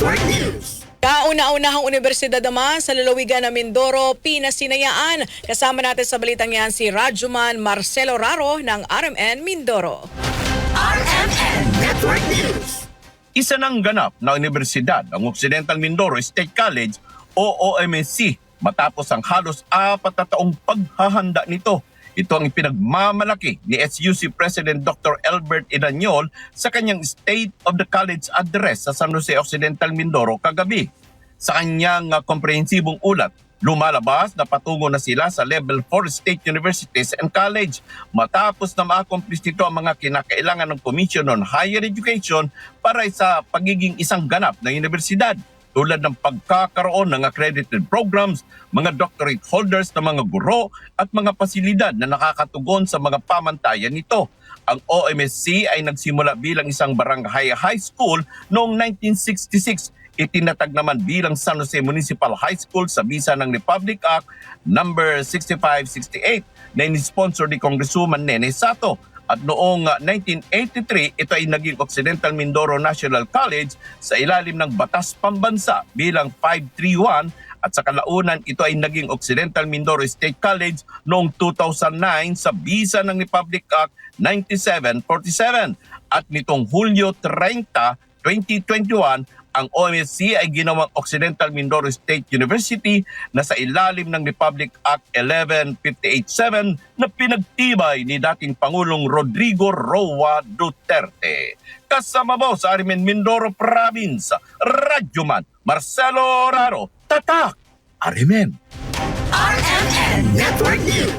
Network News. Kauna-unahang universidad naman sa lalawigan ng Mindoro, pinasinayaan. Kasama natin sa balitang yan si Rajuman Marcelo Raro ng RMN Mindoro. RMN Network News. Isa ng ganap na universidad ang Occidental Mindoro State College o OMSC matapos ang halos apat na taong paghahanda nito. Ito ang pinagmamalaki ni SUC President Dr. Albert Idanyol sa kanyang State of the College address sa San Jose Occidental Mindoro kagabi. Sa kanyang uh, komprehensibong ulat, lumalabas na patungo na sila sa level 4 state universities and college matapos na ma-accomplish nito ang mga kinakailangan ng Commission on Higher Education para sa pagiging isang ganap na universidad tulad ng pagkakaroon ng accredited programs, mga doctorate holders na mga guro at mga pasilidad na nakakatugon sa mga pamantayan nito. Ang OMSC ay nagsimula bilang isang barangay high school noong 1966 itinatag naman bilang San Jose Municipal High School sa bisa ng Republic Act number 6568 na inisponsor ni Congresswoman Nene Sato. At noong uh, 1983, ito ay naging Occidental Mindoro National College sa ilalim ng Batas Pambansa bilang 531 at sa kalaunan ito ay naging Occidental Mindoro State College noong 2009 sa bisa ng Republic Act 9747 at nitong Hulyo 30, 2021 ang OMSC ay ginawang Occidental Mindoro State University na sa ilalim ng Republic Act 11587 na pinagtibay ni dating Pangulong Rodrigo Roa Duterte. Kasama mo sa Arimen Mindoro Province, Radyoman Marcelo Raro, Tatak, Arimen. RMN Network News.